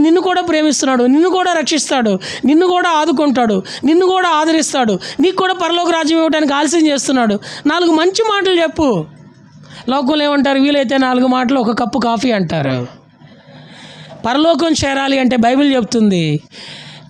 నిన్ను కూడా ప్రేమిస్తున్నాడు నిన్ను కూడా రక్షిస్తాడు నిన్ను కూడా ఆదుకుంటాడు నిన్ను కూడా ఆదరిస్తాడు నీకు కూడా పరలోక రాజ్యం ఇవ్వడానికి ఆలస్యం చేస్తున్నాడు. నాలుగు మంచి మాటలు చెప్పు. లోకంలో ఏమంటారు? వీలైతే నాలుగు మాటలు ఒక కప్పు కాఫీ అంటారు. పరలోకం చేరాలి అంటే బైబిల్ చెప్తుంది.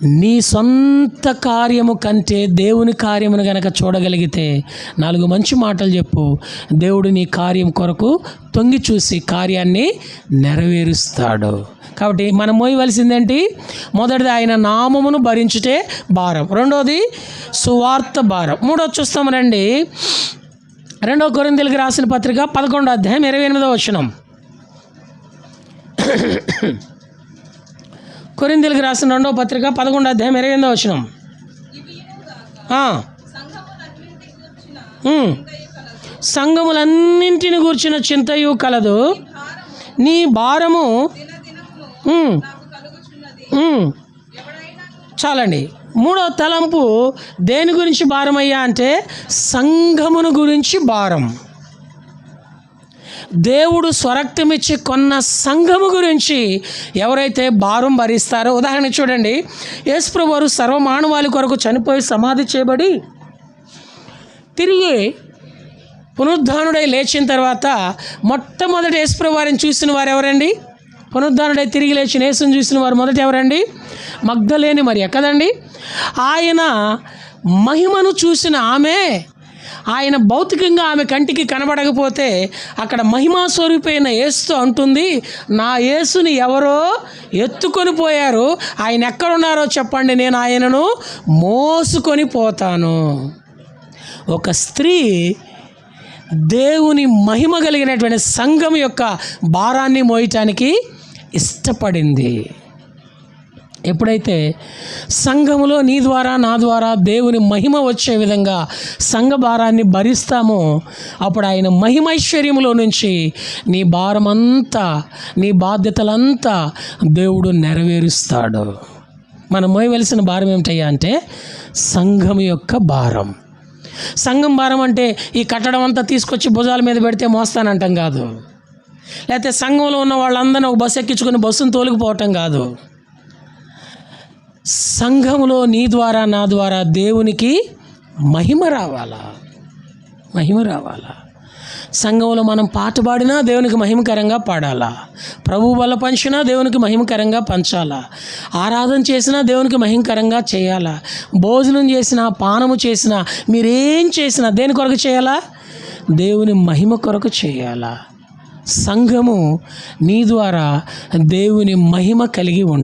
నీ సొంత కార్యము కంటే దేవుని కార్యమును గనక చూడగలిగితే నాలుగు మంచి మాటలు చెప్పు. దేవుడు నీ కార్యం కొరకు తొంగి చూసి కార్యాన్ని నెరవేరుస్తాడు. కాబట్టి మనం మోయవలసిందేంటి? మొదటిది ఆయన నామమును భరించుటే భారం. రెండోది సువార్త భారం. మూడోది చూస్తాం రండి. రెండో కొరిందెలకు రాసిన పత్రిక పదకొండో అధ్యాయం ఇరవై ఎనిమిదో వచనం. కొరిందీలకు రాసిన రెండో పత్రిక పదకొండు అధ్యాయం ఇరవై ఎనిమిదో వచనం. సంఘములన్నింటిని గూర్చిన చింతయు కలదు. నీ భారము చాలండి. మూడో తలంపు దేని గురించి భారమయ్యా అంటే సంఘమును గురించి భారం. దేవుడు స్వరక్తమిచ్చి కొన్న సంఘము గురించి ఎవరైతే భారం భరిస్తారో ఉదాహరణ చూడండి. యేసుప్రభు వారు సర్వమానవాళి కొరకు చనిపోయి సమాధి చేయబడి తిరిగి పునరుద్ధానుడై లేచిన తర్వాత మొట్టమొదటి యేసుప్రభు వారిని చూసిన వారు ఎవరండి? పునరుద్ధానుడై తిరిగి లేచిన యేసుని చూసిన వారు మొదట ఎవరండి? మగ్ధలేని మరి కదండి? ఆయన మహిమను చూసిన ఆమె ఆయన భౌతికంగా ఆమె కంటికి కనబడకపోతే అక్కడ మహిమా స్వరూపైన యేసుతో అంటుంది నా యేసుని ఎవరో ఎత్తుకొని పోయారు. ఆయన ఎక్కడున్నారో చెప్పండి. నేను ఆయనను మోసుకొని పోతాను. ఒక స్త్రీ దేవుని మహిమ కలిగినటువంటి సంఘం యొక్క భారాన్ని మోయటానికి ఇష్టపడింది. ఎప్పుడైతే సంఘములో నీ ద్వారా నా ద్వారా దేవుని మహిమ వచ్చే విధంగా సంఘ భారాన్ని భరిస్తామో అప్పుడు ఆయన మహిమైశ్వర్యములో నుంచి నీ భారమంతా నీ బాధ్యతలంతా దేవుడు నెరవేరుస్తాడు. మనం మోయవలసిన భారం ఏమిటయ్యా అంటే సంఘం యొక్క భారం. సంఘం భారం అంటే ఈ కట్టడం అంతా తీసుకొచ్చి భుజాల మీద పెడితే మోస్తానంటాం కాదు. లేకపోతే సంఘంలో ఉన్న వాళ్ళందరినీ ఒక బస్సు ఎక్కించుకుని బస్సును తోలుకుపోవటం కాదు. సంఘములో నీ ద్వారా నా ద్వారా దేవునికి మహిమ రావాలా? మహిమ రావాలా? సంఘంలో మనం పాట పాడినా దేవునికి మహిమకరంగా పాడాలా? ప్రభు వల్ల పంచినా దేవునికి మహిమకరంగా పంచాలా? ఆరాధన చేసినా దేవునికి మహిమకరంగా చేయాలా? భోజనం చేసినా పానము చేసినా మీరేం చేసినా దేని కొరకు చేయాలా? దేవుని మహిమ కొరకు చేయాలా? సంఘము నీ ద్వారా దేవుని మహిమ కలిగి ఉంటుంది